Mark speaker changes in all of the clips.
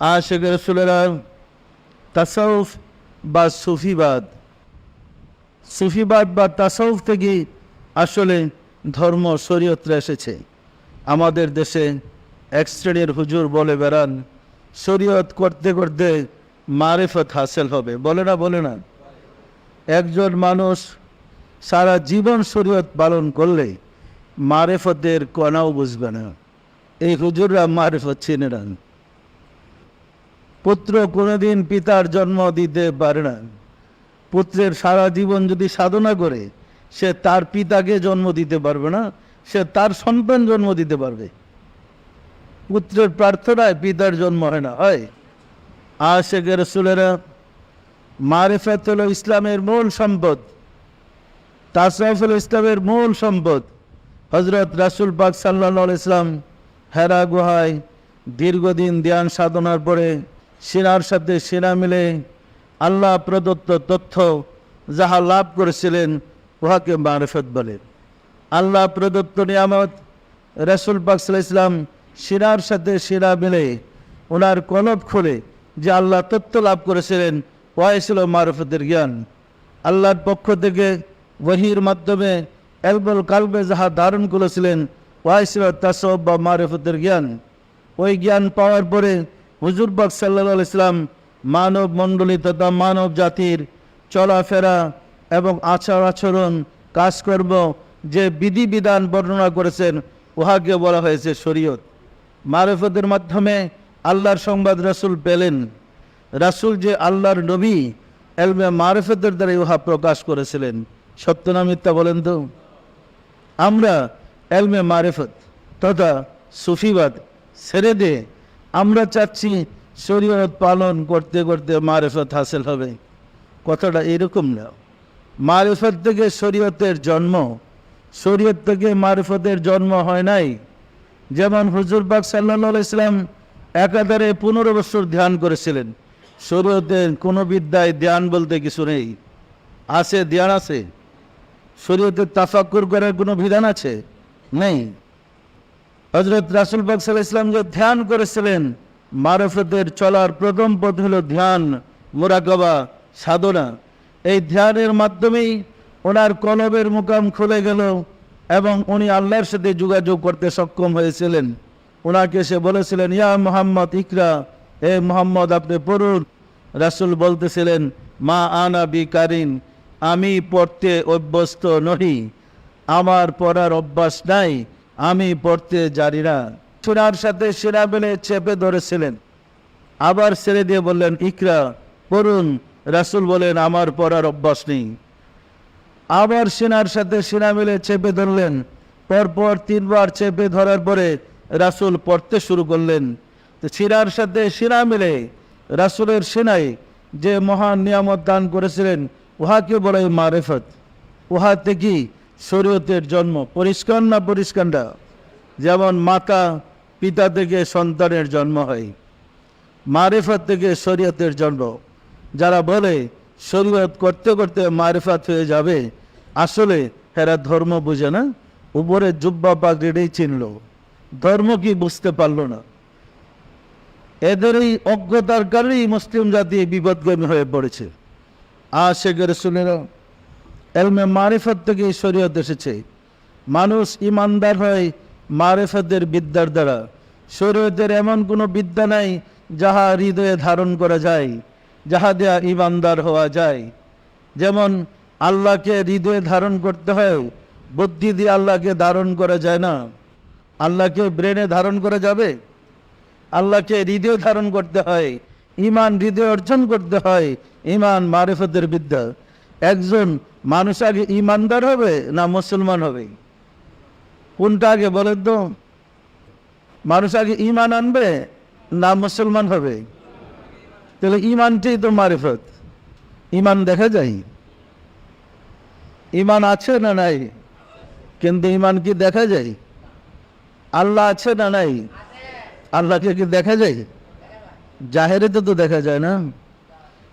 Speaker 1: আশেখ রসুলেরা তাসাউফ বা সুফিবাদ। সুফিবাদ বা তাসাউফ থেকে আসলে ধর্ম, শরীয়ত্রে এসেছে। আমাদের দেশে এক শ্রেণির হুজুর বলে বেড়ান, শরীয়ত করতে করতে মারেফত হাসেল হবে। বলে না বলে না। একজন মানুষ সারা জীবন শরীয়ত পালন করলে মারেফতের কণাও বুঝবে না। এই হুজুররা মারেফত চিনে না। পুত্র কোনোদিন পিতার জন্ম দিতে পারে না। পুত্রের সারা জীবন যদি সাধনা করে, সে তার পিতাকে জন্ম দিতে পারবে না, সে তার সন্তান জন্ম দিতে পারবে। পুত্রের প্রার্থনায় পিতার জন্ম হয় না, হয়। আশেখ রসুলেরা মারেফত হল ইসলামের মূল সম্পদ তাসরাফ হল ইসলামের মূল সম্পদ হজরত রাসুল পাক সাল্লা ইসলাম হেরা গুহায় দীর্ঘদিন ধ্যান সাধনার পরে সেনার সাথে সেনা মিলে আল্লাহ প্রদত্ত তথ্য যাহা লাভ করেছিলেন, উহাকে মারফত বলে। আল্লাহ প্রদত্ত নিয়ামত, রসুল পাক সাল্লাহ ইসলাম শিরার সাথে শিরা মিলে ওনার কলব খুলে যে আল্লাহ তত্ত্ব লাভ করেছিলেন ওয়াই ছিল মারফতের জ্ঞান। আল্লাহর পক্ষ থেকে ওহির মাধ্যমে এলবল কালবে যাহা ধারণ করেছিলেন ওয়াই ছিল তাসব বা মারফতের জ্ঞান। ওই জ্ঞান পাওয়ার পরে হুজুরবাগ সাল্লা ইসলাম মানব মণ্ডলী তথা মানব জাতির চলাফেরা এবং আচার আচরণ, কাজকর্ম যে বিধিবিধান বর্ণনা করেছেন উহাকে বলা হয়েছে শরীয়ত। মারফতের মাধ্যমে আল্লাহর সংবাদ রাসুল পেলেন। রাসুল যে আল্লাহর নবী, এলমে মারফতের দ্বারা উহা প্রকাশ করেছিলেন। সত্য না মিথ্যা বলেন তো? আমরা এলমে মারেফত তথা সুফিবাদ ছেড়ে দিয়ে আমরা চাচ্ছি শরীয়ত পালন করতে করতে মারেফত হাসিল হবে। কথাটা এরকম না। মারেফত থেকে শরীয়তের জন্ম। শরীয়ত থেকে মারেফতের জন্ম হয় নাই। যেমন হুজুরবাগ সাল্লা ইসলাম একাধারে পনেরো বছর ধ্যান করেছিলেন। শরীয়তের কোনো বিদ্যায় ধ্যান বলতে কিছু নেই। আছে, ধ্যান আছে। শরীয়তের তাফাক্কুর করার কোনো বিধান আছে? নেই। হজরত রাসুল বাগ সাল্লাহ ইসলাম যে ধ্যান করেছিলেন, মারফতের চলার প্রথম পথ হল ধ্যান, মোরাকবা, সাধনা। এই ধ্যানের মাধ্যমেই ওনার কলবের মুকাম খুলে গেল এবং উনি আল্লাহর সাথে যোগাযোগ করতে সক্ষম হয়েছিলেন। ওনাকে সে বলেছিলেন, ইয়া মোহাম্মদ, ইকরা এ মোহাম্মদ, আপনি পড়ুন। রাসুল বলতেছিলেন, মা আনা বি কারিন, আমি পড়তে অভ্যস্ত নহি, আমার পড়ার অভ্যাস নাই। আমি পড়তে জানি না। সোনার সাথে সেরা বেলে চেপে ধরেছিলেন। আবার ছেড়ে দিয়ে বললেন, ইকরা, পড়ুন। রাসুল বলেন, আমার পড়ার অভ্যাস নেই। আবার সেনার সাথে সেনা মিলে চেপে ধরলেন। পরপর তিনবার চেপে ধরার পরে রাসুল পড়তে শুরু করলেন। সিরার সাথে সিরা মিলে রাসুলের সেনাই যে মহান নিয়ামত দান করেছিলেন উহাকে বলে মারেফত। উহা থেকে শরীয়তের জন্ম। পরিষ্কার না পরিষ্কার? যেমন মাতা পিতা থেকে সন্তানের জন্ম হয়, মারেফত থেকে শরীয়তের জন্ম। যারা বলে শরীয়ত করতে করতে মারেফাত হয়ে যাবে, আসলে এরা ধর্ম বুঝে না, উপরে জুব্বা পাগড়িটাই চিনল। ধর্ম কি বুঝতে পারল না? এদের এই অজ্ঞতার কারণেই মুসলিম জাতি বিপদগামী হয়ে পড়েছে। আশেখের শুনেরা এলমে মারিফত থেকে শরীয়ত এসেছে। মানুষ ইমানদার হয় মারেফতের বিদ্যার দ্বারা। শরীয়তের এমন কোনো বিদ্যা নাই যাহা হৃদয়ে ধারণ করা যায়, যাহা দেয়া ইমানদার হওয়া যায়। যেমন আল্লাহকে হৃদয়ে ধারণ করতে হয় বুদ্ধি দিয়ে আল্লাহকে ধারণ করা যায় না। আল্লাহকে ব্রেনে ধারণ করা যাবে? আল্লাহকে হৃদয় ধারণ করতে হয়, ইমান হৃদয় অর্জন করতে হয়, ইমান মারেফতের বিদ্যা। একজন মানুষ আগে ইমানদার হবে না মুসলমান হবে? কোনটা আগে বলেন তো? মানুষ আগে ইমান আনবে না মুসলমান হবে? তাহলে ইমানটাই তো মারেফত। ইমান দেখা যায়? ইমান আছে না নাই? কিন্তু ইমান কি দেখা যায়? আল্লাহ আছে না নাই? আল্লাহকে কি দেখা যায়? জাহেরেতে তো দেখা যায় না।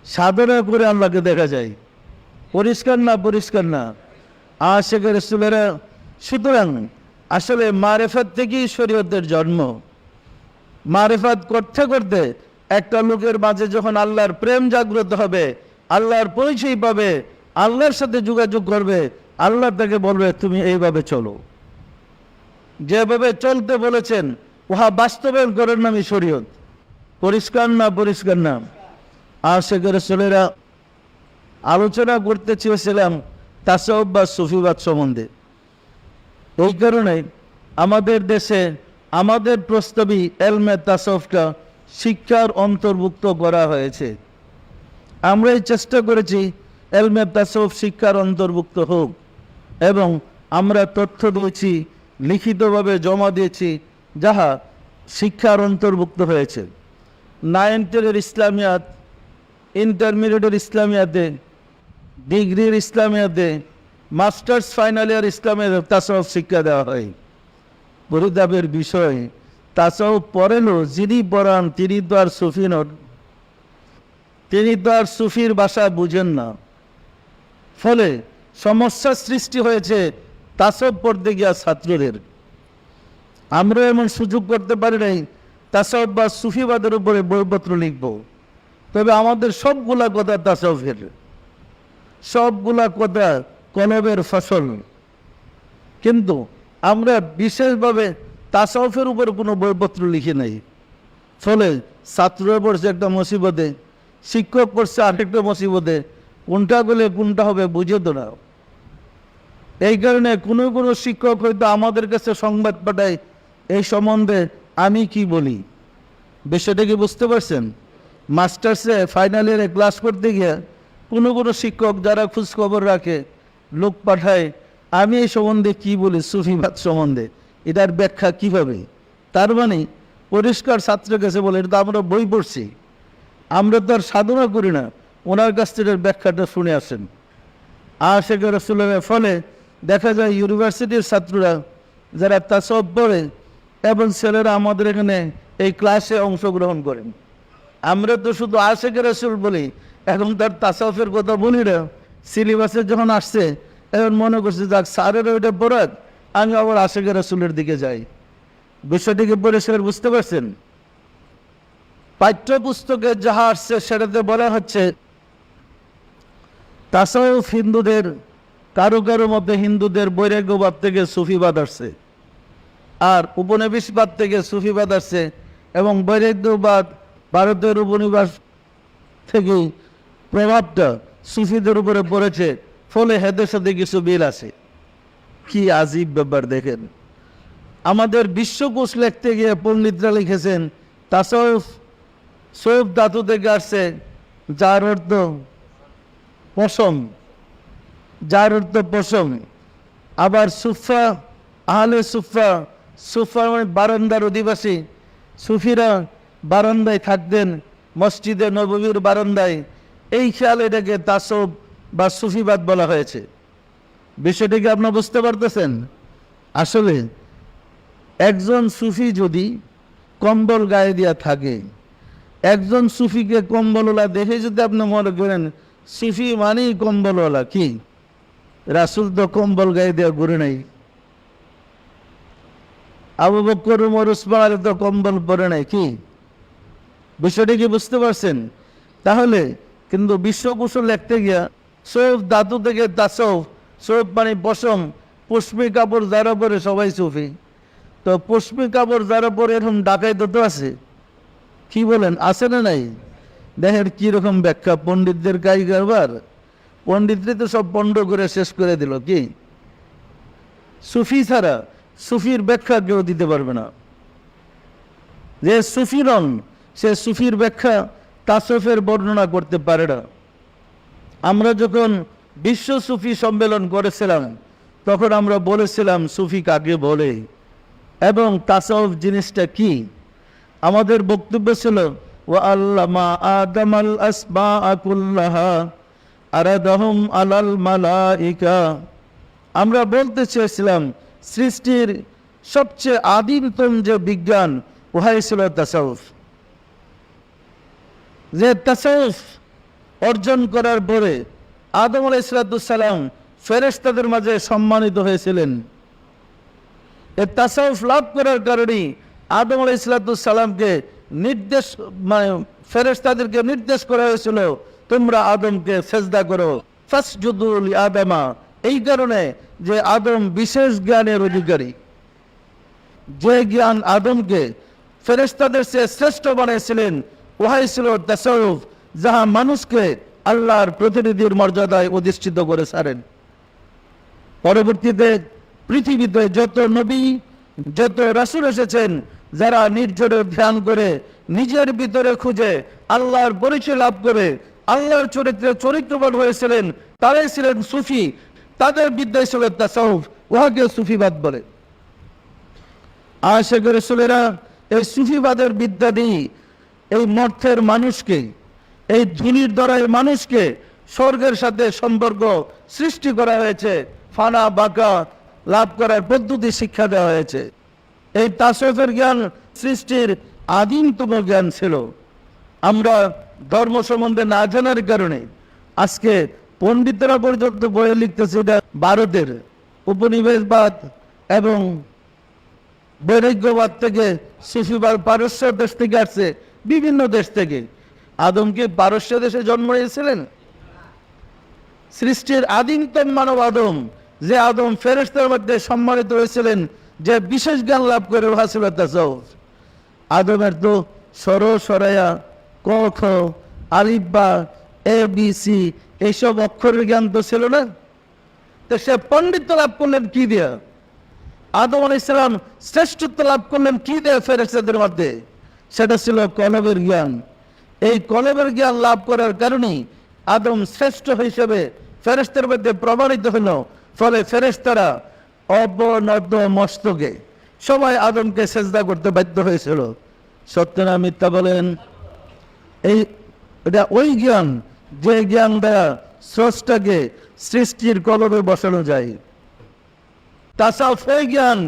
Speaker 1: সাধনা করে আল্লাহকে দেখা যায়। পরিষ্কার না পরিষ্কার না। আশেখের রসুলেরা সুতরাং আসলে মারেফত থেকেই শরীয়তের জন্ম। মারেফাত করতে করতে একটা লোকের মাঝে যখন আল্লাহর প্রেম জাগ্রত হবে, আল্লাহর পরিচয় পাবে, আল্লাহর সাথে যোগাযোগ করবে, আল্লাহ তাকে বলবে, তুমি এইভাবে চলো। যেভাবে চলতে বলেছেন, উহা বাস্তবায়ন করার নামই শরীয়ত। পরিষ্কার না পরিষ্কার না। আর সেখানে ছেলেরা আলোচনা করতে চেয়েছিলাম তাসব বা সুফিবাদ সম্বন্ধে। এই কারণে আমাদের দেশে আমাদের প্রস্তাবী এলমে তাসফটা শিক্ষার অন্তর্ভুক্ত করা হয়েছে। আমরা এই চেষ্টা করেছি এলমে তাসফ শিক্ষার অন্তর্ভুক্ত হোক এবং আমরা তথ্য দিয়েছি, লিখিতভাবে জমা দিয়েছি, যাহা শিক্ষার অন্তর্ভুক্ত হয়েছে। নাইন ইসলামিয়াত, ইন্টারমিডিয়েটের ইসলামিয়াতে ডিগ্রির ইসলামিয়াতে, মাস্টার্স ফাইনাল ইয়ার ইসলামের তাসব শিক্ষা দেওয়া হয়। পরিতাপের বিষয় তাসব পড়েনও যিনি পড়ান, তিনি তো আর সুফি নন। তিনি তো আর সুফির ভাষা বুঝেন না। ফলে সমস্যার সৃষ্টি হয়েছে তাসব পড়তে গিয়া ছাত্রদের। আমরা এমন সুযোগ করতে পারি নাই তাসব বা সুফিবাদের উপরে বইপত্র লিখব। তবে আমাদের সবগুলা কথা তাসবের সবগুলা কথা কলবের ফসল। কিন্তু আমরা বিশেষভাবে তাসফের উপর কোনো বইপত্র লিখি নাই। ফলে ছাত্ররা পড়ছে একটা মুসিবতে, শিক্ষক পড়ছে আরেকটা মুসিবতে, কোনটা বলে কোনটা হবে বুঝে তো না এই কারণে কোনো কোনো শিক্ষক হয়তো আমাদের কাছে সংবাদ পাঠায়, এই সম্বন্ধে আমি কি বলি? বিষয়টা কি বুঝতে পারছেন? মাস্টার্সে ফাইনাল ইয়ারে ক্লাস করতে গিয়ে কোনো কোনো শিক্ষক যারা খোঁজখবর রাখে, লোক পাঠায়, আমি এই সম্বন্ধে কি বলি, সুফিবাদ সম্বন্ধে, এটার ব্যাখ্যা কীভাবে? তার মানে পরিষ্কার ছাত্রের কাছে বলে, এটা তো আমরা বই পড়ছি, আমরা তো আর সাধনা করি না। ওনার কাছ থেকে ব্যাখ্যাটা শুনে আসেন। আর সেখানে রসুলের ফলে দেখা যায়, ইউনিভার্সিটির ছাত্ররা যারা তাসব পড়ে, এবং ছেলেরা আমাদের এখানে এই ক্লাসে অংশগ্রহণ করেন। আমরা তো শুধু আশেখের রসুল বলি এখন তার তাসাফের কথা বলি না সিলেবাসে যখন আসছে, এখন মনে করছে, যাক, স্যারের ওইটা পড়াক আমি আবার আশেখের রসুলের দিকে যাই। বিষয়টিকে পরিষ্কার বুঝতে পারছেন? পাঠ্যপুস্তকে যাহা আসছে, সেটাতে বলা হচ্ছে, তাসাউফ হিন্দুদের, কারও কারও মধ্যে হিন্দুদের বৈরাগ্যবাদ থেকে সুফিবাদ আসছে। আর উপনিবেশবাদ থেকে সুফিবাদ আসছে এবং বৈরাগ্যবাদ ভারতের উপনিবাস থেকে প্রভাবটা সুফিদের উপরে পড়েছে, ফলে হেদের সাথে কিছু মিল আছে। কি আজীব ব্যাপার দেখেন। আমাদের বিশ্বকোষ লিখতে গিয়ে পণ্ডিতরা লিখেছেন তাসফ সৈয়ব ধাতু থেকে আসছে, যার অর্থ পশম, যার অর্থ পশম। আবার সুফা, আহলে সুফা সুফা মানে বারান্দার অধিবাসী। সুফিরা বারান্দায় থাকতেন, মসজিদে নববীর বারান্দায় এই খেয়াল এটাকে তাসব বা সুফিবাদ বলা হয়েছে। বিষয়টিকে আপনার বুঝতে পারতেছেন? আসলে একজন সুফি যদি কম্বল গায়ে দিয়া থাকে, একজন সুফিকে কম্বলওয়ালা দেখে যদি আপনি মনে করেন, সুফি মানেই কম্বলওয়ালা, কি? রাসুল তো কম্বল গায়ে দেওয়া ঘুরে নাই। আবু বকর, উমর, উসমান তো কম্বল পরে নাই, কি? বিষয়টি কি বুঝতে পারছেন? তাহলে কিন্তু বিশ্বকুশল লিখতে গিয়া সৈয়দ দাতু থেকে তাসব সৈয়দ মানে পশম পুষ্পি কাপড় যারা পরে সবাই সুফি তো পুষ্পি কাপড় যারা পরে এরকম ডাকাই তো আছে? কি বলেন, আছে না নাই? দেখেন কীরকম ব্যাখ্যা, পণ্ডিতদের কাজ কারবার পণ্ডিতরা তো সব পণ্ড করে শেষ করে দিল, কি? সুফি ছাড়া সুফির ব্যাখ্যা কেউ দিতে পারবে না। যে সুফি নন, সে সুফির ব্যাখ্যা তাসফের বর্ণনা করতে পারে না। আমরা যখন বিশ্ব সুফি সম্মেলন করেছিলাম, তখন আমরা বলেছিলাম, সুফি কাকে বলে? এবং তাসফ জিনিসটা কি? আমাদের বক্তব্য ছিল ও আল্লামা আদম আল আসবা আকুল্লাহা আরাদহম আলাল মালাইকা। আমরা বলতে চেয়েছিলাম, সৃষ্টির সবচেয়ে আদিমতম যে বিজ্ঞান, উহাই ছিল তাসাউফ যে তাসাউফ অর্জন করার পরে আদম আলাই ইসলাতাম ফেরেস্তাদের মাঝে সম্মানিত হয়েছিলেন। এ তাসাউফ লাভ করার কারণে আদম আলাই ইসলাতামকে নির্দেশ মানে ফেরেশতাদেরকে নির্দেশ করা হয়েছিল, তোমরা আদমকে সেজদা করো। ফাসজুদুল আদমা। এই কারণে যে আদম বিশেষ জ্ঞানের অধিকারী। যে জ্ঞান আদমকে ফেরেশতাদের চেয়ে শ্রেষ্ঠ বানিয়েছিলেন ছিল যাহা মানুষকে আল্লাহর প্রতিনিধির মর্যাদায় অধিষ্ঠিত করে ছাড়েন। পরবর্তীতে পৃথিবীতে যত নবী, যত রাসূল এসেছেন, যারা ধ্যান করে, নিজের ভিতরে খুঁজে আল্লাহর পরিচয় লাভ করে, আল্লাহর চরিত্রে চরিত্রবান হয়েছিলেন, তারাই ছিলেন সুফি। তাদের বিদ্যায় ছিল তাসাউফ, উহাকে সুফিবাদ বলে। আশেখ রসুলেরা এই সুফিবাদের বিদ্যা দিয়ে এই মর্থের মানুষকে, এই ধুলির দ্বারাই মানুষকে স্বর্গের সাথে সম্পর্ক সৃষ্টি করা হয়েছে। ফানা বাঁকা লাভ করার পদ্ধতি শিক্ষা দেওয়া হয়েছে। এই তাসফের জ্ঞান সৃষ্টির আদিমতম জ্ঞান ছিল। আমরা ধর্ম সম্বন্ধে না জানার কারণে আজকে পণ্ডিতরা পর্যন্ত বইয়ে লিখতেছে এটা ভারতের উপনিবেশবাদ এবং বৈরাগ্যবাদ থেকে শিশুবার পারস্য দেশ থেকে আসছে। বিভিন্ন দেশ থেকে। আদমকে পারস্য দেশে জন্ম নিয়েছিলেন। সৃষ্টির আদিমতম মানব আদম, যে আদম ফেরেস্তার মধ্যে সম্মানিত হয়েছিলেন, যে বিশেষ জ্ঞান লাভ করে উহা আদমের তো সর সরাইয়া ক, খ আলিব্বা এ, বি, সি এইসব অক্ষরের জ্ঞান তো ছিল না। তো সে পণ্ডিত্য লাভ করলেন কি দিয়া? আদম আল ইসলাম শ্রেষ্ঠত্ব লাভ করলেন কি দেয় ফেরেস্তাদের মধ্যে? সেটা ছিল কলবের জ্ঞান। এই কলবের জ্ঞান লাভ করার কারণেই আদম শ্রেষ্ঠ হিসেবে ফেরেস্তার মধ্যে প্রমাণিত হলো, ফলে ফেরেস্তারা অবনদ মস্তকে সবাই আদমকে সেজদা করতে বাধ্য হয়েছিল। সত্য না মিথ্যা বলেন? এই, এটা ওই জ্ঞান, যে জ্ঞান দ্বারা স্রষ্টাকে সৃষ্টির কলবে বসানো যায়। তাছাড়াও সেই জ্ঞান,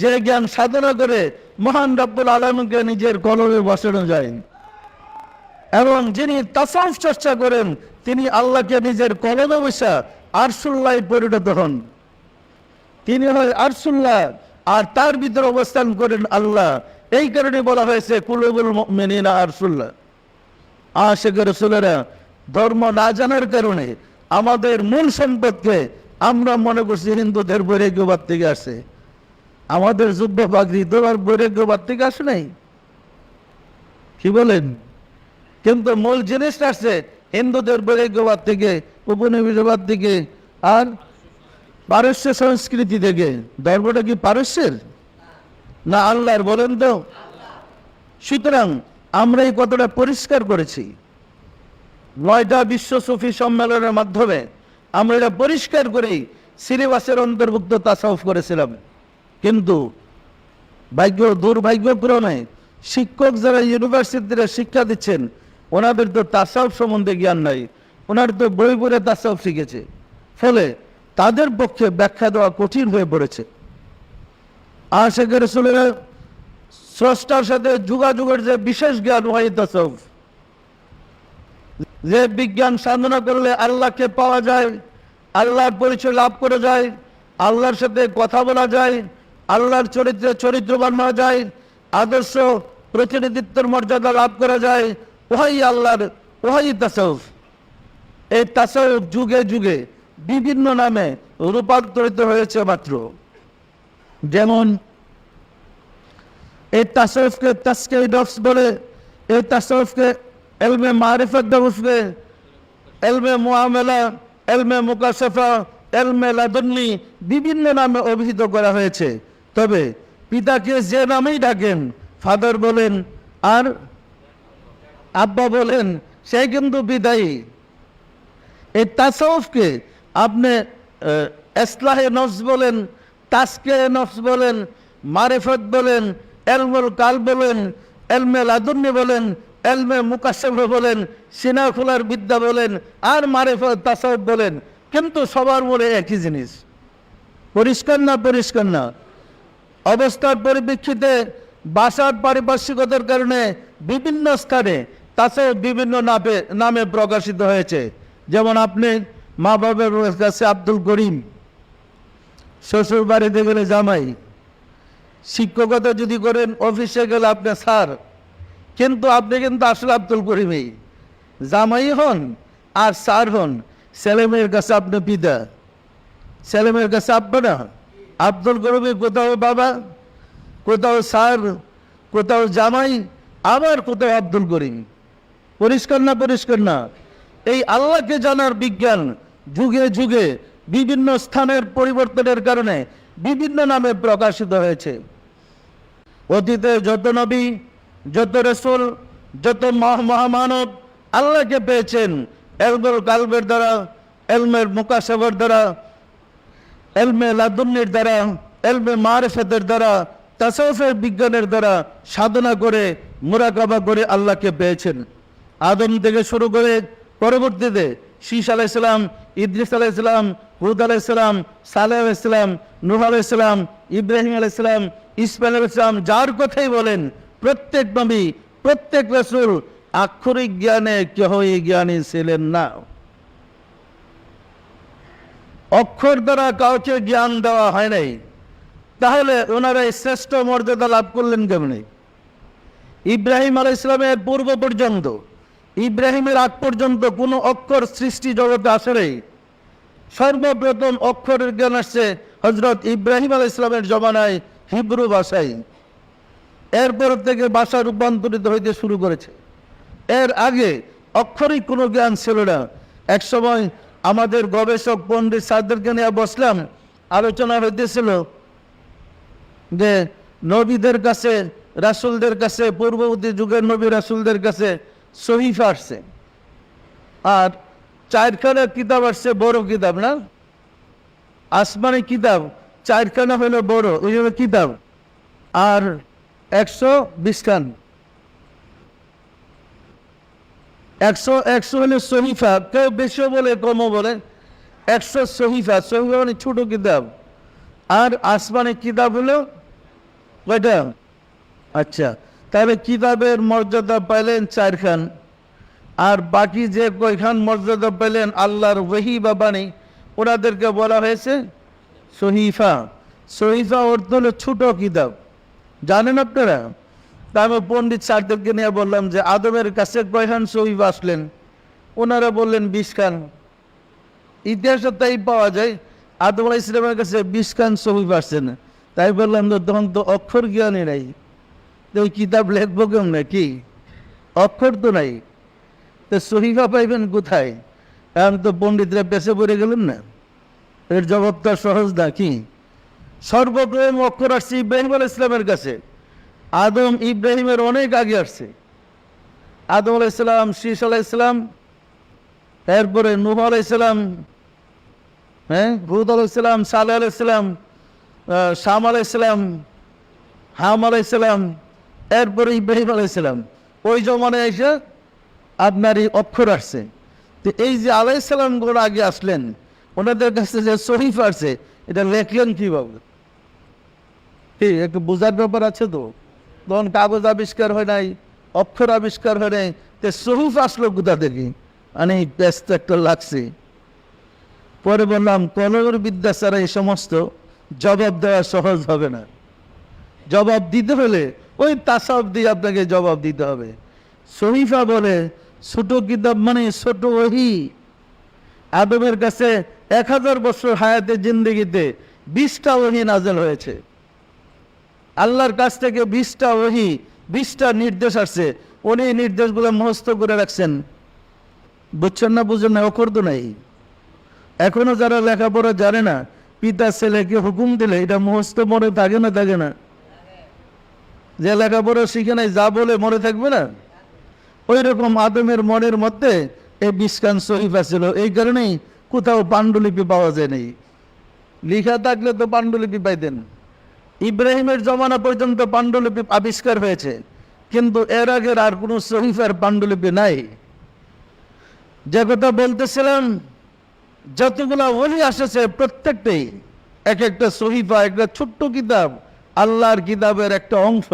Speaker 1: যে জ্ঞান সাধনা করে মহান রব্বুল আলমকে নিজের কলমে বসানো যায়। এবং যিনি তাসাউফ চর্চা করেন, তিনি আল্লাহকে নিজের কলমে বসা আরসুল্লাহ পরিণত হন। তিনি হয় আরসুল্লাহ, আর তার ভিতরে অবস্থান করেন আল্লাহ। এই কারণে বলা হয়েছে, কুলুবুল মেনিনা আরসুল্লাহ। আশেখ রসুলেরা ধর্ম না জানার কারণে আমাদের মূল সম্পদকে আমরা মনে করছি হিন্দুদের বৈরাগ্যবাদ থেকে আসে। আমাদের যুদ্ধ বাগরি তো আর বৈরাগ্যবাদ থেকে আসে নাই। কি বলেন? কিন্তু মূল জিনিসটা আসছে, হিন্দুদের বৈরাগ্যবাদ থেকে, উপনিবেশবাদ থেকে, আর পারস্য সংস্কৃতি থেকে। ধর্মটা কি পারস্যের? না আল্লাহর বলেন তো? সুতরাং আমরা এই কথাটা পরিষ্কার করেছি। নয়টা বিশ্ব সুফি সম্মেলনের মাধ্যমে আমরা এটা পরিষ্কার করেই সিলেবাসের অন্তর্ভুক্ত তাসাউফ করেছিলাম। কিন্তু ভাগ্য দুর্ভাগ্যক্রমে শিক্ষক যারা ইউনিভার্সিটিতে শিক্ষা দিচ্ছেন, ওনাদের তো তাসাউফ সম্বন্ধে জ্ঞান নাই, ওনার তো বই পড়ে তাসাউফ শিখেছে। ফলে তাদের পক্ষে ব্যাখ্যা দেওয়া কঠিন হয়ে পড়েছে। আশেখ রসুলের স্রষ্টার সাথে যোগাযোগের যে বিশেষ জ্ঞান হয় তাসাউফ, যে বিজ্ঞান সাধনা করলে আল্লাহকে পাওয়া যায়, আল্লাহর পরিচয় লাভ করে যায়, আল্লাহর সাথে কথা বলা যায় আল্লাহর চরিত্রে, চরিত্রবান হওয়া যায়, আদর্শ প্রতিনিধিত্বের মর্যাদা লাভ করা যায়। ওহাই আল্লাহর, ওহাই তাসাউফ এই তাসাউফ যুগে যুগে বিভিন্ন নামে রূপান্তরিত হয়েছে মাত্র। যেমন, এই তাসাউফকে তাসকে ডফস বলে, এই তাসাউফকে এলমে মারিফত বসবে এলমে মুআমেলা, এলমে মুকাশফা, এলমে লাদন্নি বিভিন্ন নামে অভিহিত করা হয়েছে। তবে পিতাকে যে নামেই ডাকেন, ফাদার বলেন, আর আব্বা বলেন, সে কিন্তু বিদায়ী। এই তাসাউফকে আপনি এসলাহে নফস বলেন, তাসকে নফস বলেন, মারেফত বলেন, এলমুল কাল বলেন, এলমে লাদুন্নি বলেন, এলমে মুকাশেফ বলেন সিনা খোলার বিদ্যা বলেন, আর মারেফত তাসাউফ বলেন। কিন্তু সবার মনে একই জিনিস। পরিষ্কার না পরিষ্কার না? অবস্থার পরিপ্রেক্ষিতে বাসার পারিপার্শ্বিকতার কারণে বিভিন্ন স্থানে তাছে বিভিন্ন নামে নামে প্রকাশিত হয়েছে। যেমন আপনি মা বাবার কাছে আব্দুল করিম শ্বশুর বাড়িতে গেলে জামাই। শিক্ষকতা যদি করেন, অফিসে গেলে আপনি স্যার। কিন্তু আপনি কিন্তু আসলে আব্দুল করিমই। জামাই হন আর স্যার হন, ছেলেমেয়ের কাছে আপনি পিতা। ছেলেমেয়ের কাছে আপনারা আব্দুল করিমের কোথাও বাবা, কোথাও স্যার, কোথাও জামাই, আবার কোথাও আব্দুল করিম। পরিষ্কার না পরিষ্কার না, এই আল্লাহকে জানার বিজ্ঞান যুগে যুগে বিভিন্ন স্থানের পরিবর্তনের কারণে বিভিন্ন নামে প্রকাশিত হয়েছে। অতীতে যত নবী, যত রসুল, যত মহ- মহামানব আল্লাহকে পেয়েছেন, এলমুল কালবের দ্বারা, এলমের মুকাশাবর দ্বারা এলমে লাদুন্নির দ্বারা, এলমে মারেফতের দ্বারা তাসফের বিজ্ঞানের দ্বারা সাধনা করে, মোরাকাবা করে আল্লাহকে পেয়েছেন। আদম থেকে শুরু করে পরবর্তীতে শীষ আলাইসালাম ইদ্রিস আলাইসালাম হুদ আলাইসালাম সালেহ আলাইসালাম নুহ আলাইসালাম ইব্রাহিম আলাইসালাম ইসমাইল আলাইসালাম যার কথাই বলেন, প্রত্যেক নবী, প্রত্যেক রসুল আক্ষরিক জ্ঞানে কেহই জ্ঞানী ছিলেন না। অক্ষর দ্বারা কাউকে জ্ঞান দেওয়া হয় নাই। তাহলে ওনারা শ্রেষ্ঠ মর্যাদা লাভ করলেন কেমনি? ইব্রাহিম আলাই ইসলামের পূর্ব পর্যন্ত, ইব্রাহিমের আগ পর্যন্ত কোনো অক্ষর সৃষ্টি জগতে আসে নাই। সর্বপ্রথম অক্ষরের জ্ঞান আসছে হজরত ইব্রাহিম আলাই ইসলামের জমানায় হিব্রু ভাষায়। এরপর থেকে ভাষা রূপান্তরিত হইতে শুরু করেছে। এর আগে অক্ষরিক কোনো জ্ঞান ছিল না। এক সময় আমাদের গবেষক পণ্ডিত সাদদেরকে নিয়ে বসলাম, আলোচনা হইতেছিল যে নবীদের কাছে, রাসুলদের কাছে, পূর্ববর্তী যুগের নবী রাসুলদের কাছে সহিফা আসছে। আর চারখানা কিতাব আসছে, বড় কিতাব না? আসমানি কিতাব, চারখানা হলো বড়, ওই হলো কিতাব। আর একশো বিশ খান। একশো একশো হলে সহিফা, কেউ বেশিও বলে, কমও বলে। একশো সহিফা সহিফা মানে ছোট কিতাব। আর আসমানি কিতাব হলো কয়টা? আচ্ছা তাহলে কিতাবের মর্যাদা পাইলেন চারখান আর বাকি যে কয়খান মর্যাদা পেলেন আল্লাহর ওহি বা বাণী, ওনাদেরকে বলা হয়েছে সহিফা। সহিফা অর্থ হলো ছোট কিতাব। জানেন আপনারা? তা আমি পণ্ডিত স্যারদেরকে নিয়ে বললাম যে, আদমের কাছে কয়খান সহিফা আসলেন ওনারা বললেন বিশ খান ইতিহাসে তাই পাওয়া যায়, আদম আলাহ ইসলামের কাছে বিশ খান সহিফা আসছেন তাই বললাম তো তখন তো অক্ষর জ্ঞানী নাই। তো ওই কিতাব লেখবো কেমন, কি? অক্ষর তো নাই। তো সহিফা পাইবেন কোথায়? এখন তো পণ্ডিতরা পেছে পড়ে গেলেন না। এর জবাবটা সহজ না, কি? সর্বপ্রথম অক্ষর আসছে আল ইসলামের কাছে। আদম ইব্রাহিমের অনেক আগে আসছে। আদম আলাহ ইসলাম শীষ আলাহ ইসলাম এরপরে নুহ আলাহ ইসলাম হ্যাঁ হুদ আলাহ ইসলাম সালে আলাহ ইসলাম শাম আলাহ ইসলাম হাম আলাহ ইসলাম এরপরে ইব্রাহিম আলাহ ইসলাম ওই জমানায় এসে আপনার এই অক্ষর আসছে। তো এই যে আলাইসাল্লামগুলো আগে আসলেন, ওনাদের কাছে যে শরীফ আসছে, এটা লেখলেন কীভাবে? একটু বোঝার ব্যাপার আছে তো? তখন কাগজ আবিষ্কার হয় নাই, অক্ষর আবিষ্কার হয় নাই, তে শরীফ আসলো কোথা থেকে? মানে ব্যস্ত একটা লাগছে। পরে বললাম, কলমের বিদ্যা ছাড়া এই সমস্ত জবাব দেওয়া সহজ হবে না। জবাব দিতে হলে ওই তাসাব দিয়ে আপনাকে জবাব দিতে হবে। শরীফা বলে, ছোট কিতাব মানে ছোট ওহি। আদমের কাছে এক হাজার বছর হায়াতে জিন্দগিতে বিশটা ওহি নাজেল হয়েছে। আল্লাহর কাছ থেকে বিশটা ওহি, বিশটা নির্দেশ আসছে। উনি নির্দেশগুলো মুখস্থ করে রাখছেন। বুঝছেন না বুঝছেন না, অকর্দ নাই। এখনও যারা লেখাপড়া জানে না, পিতা ছেলেকে হুকুম দিলে এটা মুখস্থ মনে থাকে না থাকে না। যে লেখাপড়া শিখে নাই, যা বলে মনে থাকবে না। ওই রকম আদমের মনের মধ্যে এই বিস্কান শরীফা ছিল এই কারণেই কোথাও পাণ্ডুলিপি পাওয়া যায় নাই। লিখা থাকলে তো পাণ্ডুলিপি পাইতেন। ইব্রাহিমের জমানা পর্যন্ত পাণ্ডুলিপি আবিষ্কার হয়েছে, কিন্তু এর আগের আর কোনো শরীফের পাণ্ডুলিপি নাই। যে কথা বলতেছিলাম, যতগুলা ওলি আসেছে প্রত্যেকটাই এক একটা সহিফা, একটা ছোট্ট কিতাব, আল্লাহর কিতাবের একটা অংশ।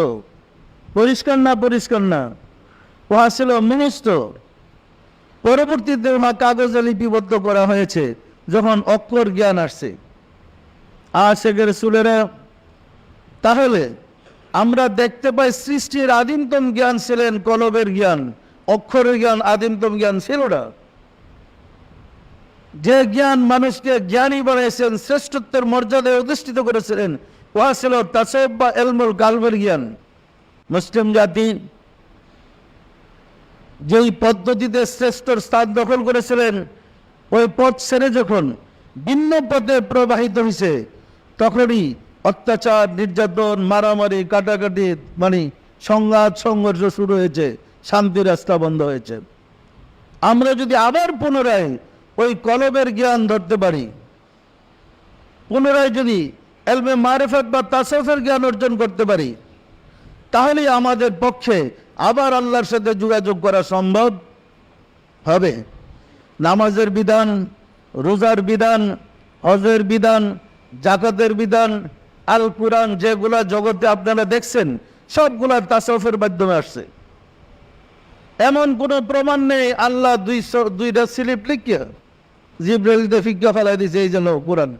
Speaker 1: পরিষ্কার না পরিষ্কার না, উহা ছিল মুহস্ত পরবর্তীতে উহা কাগজে লিপিবদ্ধ করা হয়েছে, যখন অক্ষর জ্ঞান আসছে। সেখানে সুলেরা তাহলে আমরা দেখতে পাই সৃষ্টির আদিমতম জ্ঞান ছিলেন কলবের জ্ঞান, অক্ষরের জ্ঞান, আদিমতম জ্ঞান ছিল না। যে জ্ঞান মানুষকে জ্ঞানী বানিয়েছেন, শ্রেষ্ঠত্বের মর্যাদায় অধিষ্ঠিত করেছিলেন, উহা ছিল তাসেব বা এলমুল গালবের জ্ঞান। মুসলিম জাতি যেই পদ্ধতিতে শ্রেষ্ঠ স্থান দখল করেছিলেন, ওই পথ ছেড়ে যখন ভিন্ন পথে প্রবাহিত হয়েছে তখনই অত্যাচার, নির্যাতন, মারামারি, কাটাকাটি মানে সংঘাত, সংঘর্ষ শুরু হয়েছে, শান্তি রাস্তা বন্ধ হয়েছে। আমরা যদি আবার পুনরায় ওই কলমের জ্ঞান ধরতে পারি, পুনরায় যদি এলমে মারেফত বা তাসেফের জ্ঞান অর্জন করতে পারি, তাহলে আমাদের পক্ষে আবার আল্লাহর সাথে যোগাযোগ করা সম্ভব হবে। নামাজের বিধান, রোজার বিধান, হজের বিধান, জাকাতের বিধান আল কুরআন যেগুলা জগতে আপনারা দেখছেন সবগুলা তাসফের মাধ্যমে আসছে। এমন কোন প্রমাণ নেই, আল্লাহ দুইশো দুইটা স্লিপ লিখিয়া জিব্রাইলতে ফিজ্ঞা ফেলাই দিছে এই জন্য কোরআন।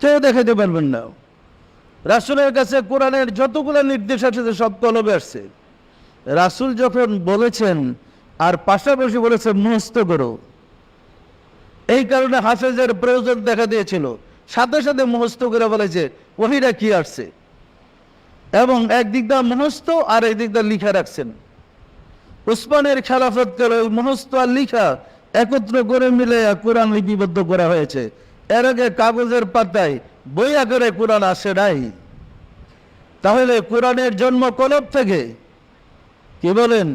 Speaker 1: কেউ দেখাতে পারবেন না। রাসুলের কাছে কোরআনের যতগুলো নির্দেশ আছে সব কলবে আসছে। রাসুল যখন বলেছেন, আর পাশাপাশি বলেছেন মুহস্ত করো। এই কারণে হাফেজের প্রয়োজন দেখা দিয়েছিল। সাথে সাথে মুহস্ত করে বলেছে ওহিরা কি আসছে? এবং একদিক দা মুহস্ত আর একদিক দা লিখা রাখছেন। উসমানের খেলাফত করে মুহস্ত আর লিখা একত্র করে মিলে কোরআন লিপিবদ্ধ করা হয়েছে। এর আগে কাগজের পাতায় বই আকারে কোরআন আসে নাই। তাহলে কোরআনের জন্ম কলব থেকে কি বলেন?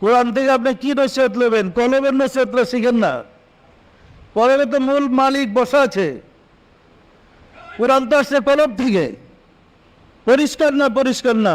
Speaker 1: কোরআন থেকে আপনি কি নসিহত নেবেন কলবের নসিহত শিখেন না। কলবে তো মূল মালিক বসা আছে। কোরআন তো আসছে কলব থেকে পরিষ্কার না পরিষ্কার না